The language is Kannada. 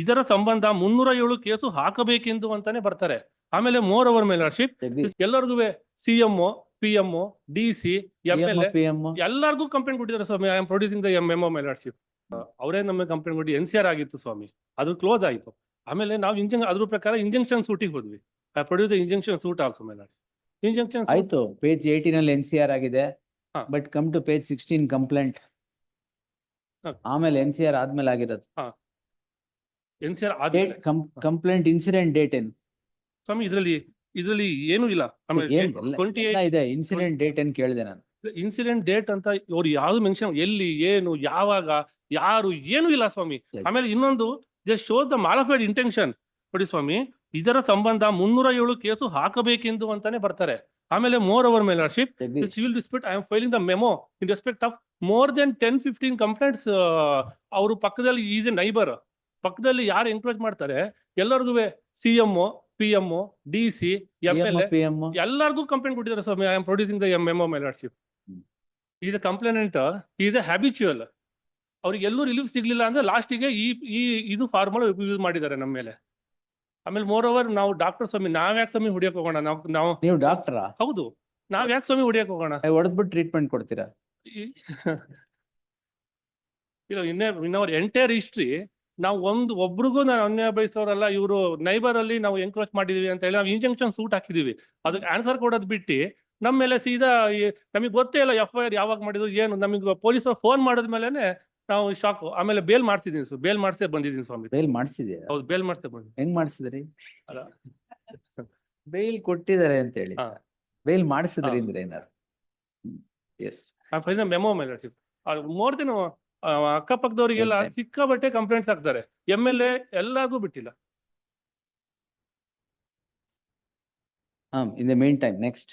ಇದರ ಸಂಬಂಧ ಮುನ್ನೂರ ಏಳು ಕೇಸು ಹಾಕಬೇಕೆಂದು ಅಂತಾನೆ ಬರ್ತಾರೆ. ಆಮೇಲೆ ಮೋರ್ ಅವರ್ ಮೇಲೆ ಜಗದೀಶ್ ಎಲ್ಲರಿಗೂ C M P M D C M L ಎಲ್ಲರಿಗೂ ಕಂಪ್ಲೇಂಟ್ ಕೊಟ್ಟಿದ್ದಾರೆ ಸ್ವಾಮಿ. I am producing the M M ಮೇಲರ್ಶಿಪ್ ಅವರೇ ನಮ್ಮ ಕಂಪ್ಲೇಂಟ್ ಕೊಟ್ಟು ಎನ್ ಸಿ ಆರ್ ಆಗಿತ್ತು ಸ್ವಾಮಿ. ಅದು ಕ್ಲೋಸ್ ಆಯಿತು. ಆಮೇಲೆ ನಾವು ಇಂಜನ್ ಅದ್ರ ಪ್ರಕಾರ ಇಂಜೆಕ್ಷನ್ ಸೂಟಿಗೆ ಹೋದ್ವಿ. ಪ್ರೊಡ್ಯೂಸ್ ಇಂಜೆಕ್ಷನ್ ಸೂಟ್ ಆಲ್ಸೋ ಮೇಲೆ ಇಂಜೆಕ್ಷನ್ ಆಯ್ತು. ಪೇಜ್ ಏಯ್ಟೀನ್ ಅಲ್ಲಿ ಎನ್ ಸಿ ಆರ್ ಆಗಿದೆ. But come to page sixteen complaint ಆಮೇಲೆ ಎನ್ ಸಿ ಆರ್ ಆದ್ಮೇಲೆ ಆಗಿರೋದು. ಎನ್ ಸಿ ಆರ್ ಆದ್ಮೇಲೆ ಕಂಪ್ಲೇಂಟ್ ಇನ್ಸಿಡೆಂಟ್ ಡೇಟ್ ಏನು? ಸ್ವಾಮಿ ಇದರಲ್ಲಿ ಇದರಲ್ಲಿ ಏನು ಇಲ್ಲ. ಆಮೇಲೆ ಏನ್ ಎಲ್ಲ- ಟ್ವೆಂಟಿ ಎಲ್ಲ ಇದೆ ಇನ್ಸಿಡೆಂಟ್ ಡೇಟ್ ಏನ್ ಕೇಳಿದೆ ನಾನು. ಇನ್ಸಿಡೆಂಟ್ ಡೇಟ್ ಅಂತ ಅವ್ರು ಯಾವ್ದು ಮೆನ್ಷನ್ ಎಲ್ಲಿ ಏನು ಯಾವಾಗ ಯಾರು ಏನು ಇಲ್ಲ ಸ್ವಾಮಿ. ಆಮೇಲೆ ಇನ್ನೊಂದು just show the malafide intention ನೋಡಿ ಸ್ವಾಮಿ ಇದರ ಸಂಬಂಧ ಮುನ್ನೂರ ಏಳು ಕೇಸು ಹಾಕಬೇಕೆಂದು ಅಂತಾನೆ ಬರ್ತಾರೆ. ಆಮೇಲೆ ಮೋರ್ ಅವರ್ ಮೆಲರ್ಶಿಪ್ Jagadish civil dispute I am filing the memo in respect of more than ten fifteen complaints ಅವರು ಪಕ್ಕದಲ್ಲಿ ಈಸ್ ಎ ನೈಬರ್ ಪಕ್ಕದಲ್ಲಿ ಯಾರು ಎಂಕರೇಜ್ ಮಾಡ್ತಾರೆ? ಎಲ್ಲರಿಗೂ C M P M D C M L A ಎಲ್ಲರಿಗೂ ಕಂಪ್ಲೇಂಟ್ ಕೊಟ್ಟಿದ್ದಾರೆ ಸ್ವಾಮಿ. I am producing the M M hmm. Is a complainant is a habitual ಅವ್ರಿಗೆ ಎಲ್ಲೂ ರಿಲೀಫ್ ಸಿಗ್ಲಿಲ್ಲ ಅಂದ್ರೆ ಲಾಸ್ಟಿಗೆ ಈ ಈ ಇದು ಫಾರ್ಮುಲಾ ಯೂಸ್ ಮಾಡಿದ್ದಾರೆ ನಮ್ಮ ಮೇಲೆ. ಆಮೇಲೆ ಮೋರ್ ಓವರ್ ನಾವು ಡಾಕ್ಟರ್ ಸ್ವಾಮಿ ನಾವ್ ಯಾಕೆ ಸ್ವಾಮಿ ಹೊಡಿಯಕ್ ಹೋಗೋಣ? ನಾವು ನಾವು ನೀವು ಡಾಕ್ಟರಾ ಹೌದು. ನಾವ್ ಯಾಕೆ ಸ್ವಾಮಿ ಹೊಡಿಯಕ್ ಹೋಗೋಣ? ಹೊಡೆದ್ಬಿಟ್ಟು ಟ್ರೀಟ್ಮೆಂಟ್ ಕೊಡ್ತೀರಾ? ಇನ್ನೇ ಇನ್ ಅವರ್ ಎಂಟೈರ್ ಹಿಸ್ಟ್ರಿ ನಾವು ಒಂದು ಒಬ್ರಿಗೂ ನಾನು ಅನ್ಯಾಯ ಬಯಸೋರಲ್ಲ ಇವರು ನೈಬರ್ ಅಲ್ಲಿ ನಾವು ಎಂಕ್ರೋಚ್ ಮಾಡಿದೀವಿ ಅಂತ ಹೇಳಿ ನಾವು ಇಂಜೆಕ್ಷನ್ ಸೂಟ್ ಹಾಕಿದೀವಿ. ಅದಕ್ಕೆ ಆನ್ಸರ್ ಕೊಡೋದು ಬಿಟ್ಟು ನಮ್ಮ ಮೇಲೆ ಸೀದಾ ನಮಗೆ ಗೊತ್ತೇ ಇಲ್ಲ ಎಫ್ ಐ ಆರ್ ಯಾವಾಗ ಮಾಡಿದ್ರು ಏನು ನಮಗೆ ಪೊಲೀಸರು ಫೋನ್ ಮಾಡಿದ್ಮೇಲೆನೆ ನಾವು ಶಾಕ್ ಆಮೇಲೆ ಬೇಲ್ ಮಾಡ್ಸಿದೀನಿ ಸರ್ ಬೇಲ್ ಮಾಡಿಸೇ ಬಂದಿದ್ದೀನಿ ಸ್ವಾಮಿ. ಬೇಲ್ ಮಾಡಿಸಿದೆ ಹೌದು ಬೇಲ್ ಮಾಡ್ಸೇ ಬಂದಿ ಹೆಂಗ್ ಮಾಡಿಸಿದ್ರಿ? ಅಲ್ಲ. ಬೇಲ್ ಕೊಟ್ಟಿದ್ದಾರೆ ಅಂತ ಹೇಳಿ. ಬೇಲ್ ಮಾಡಿಸಿದ್ರಿ. ಅಂದ್ರೆ ಏನಾರು ಎಸ್ ಮೆಮೋ ಮೇಲೆ ಮೋರ್ ದೆನ್ ಅಕ್ಕಪಕ್ಕದವರಿಗೆಲ್ಲ ಸಿಕ್ಕ ಬಟ್ಟೆ ಕಂಪ್ಲೇಂಟ್ಸ್ ಆಗ್ತಾರೆ ಎಂ ಎಲ್ ಎ ಎಲ್ಲಾಗೂ ಬಿಟ್ಟಿಲ್ಲ. In the mean time next